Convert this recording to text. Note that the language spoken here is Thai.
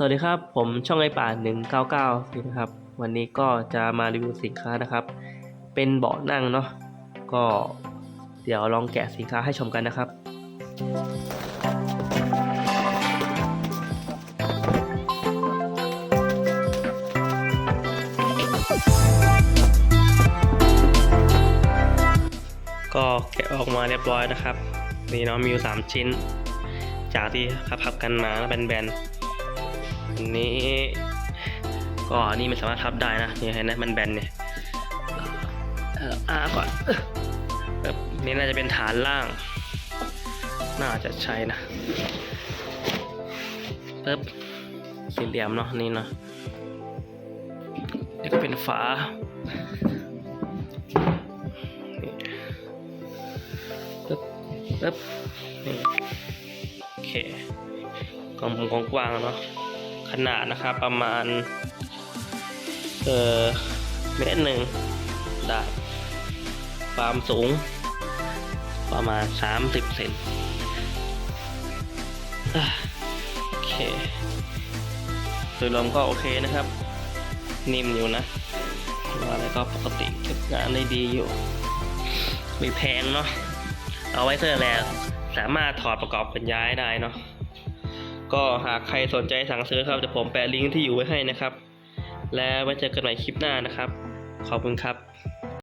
สวัสดีครับ ผมช่องไอป่า199นี่นะครับ วันนี้ก็จะมารีวิวสินค้านะครับ เป็นเบาะนั่งเนาะก็เดี๋ยวลองแกะสินค้าให้ชมกันนะครับก็แกะออกมาเรียบร้อยนะครับ นี่เนาะมีอยู่สามชิ้น จากที่พับๆกันมาแล้วแบนๆ อันนี้ ก็นี่มันสามารถพับได้นะนี่เห็นไหมมันแบนเนี่ยเอออ่าก่อนนี่น่าจะเป็นฐานล่าง น่าจะใช่นะปึ๊บสี่เหลี่ยมเนาะนี่เนาะนี่ก็เป็นฝาปึ๊บปึ๊บนี่โอเคกลมกว้างๆเนาะ ขนาดนะครับประมาณเออเมตรหนึ่งได้ความสูง ประมาณ 30 เซนโอเคโดยรวมก็โอเคนะครับ นิ่มอยู่นะว่าแล้วก็ปกติเก็บงานได้ดีอยู่ ไม่แพงเนาะเอาไว้เสื้อแลสามารถถอดประกอบเป็นย้ายได้เนาะ ก็หากใครสนใจสั่งซื้อครับจะผมแปะลิงก์ที่อยู่ไว้ให้นะครับ แล้วไว้เจอกันใหม่คลิปหน้านะครับ ขอบคุณครับ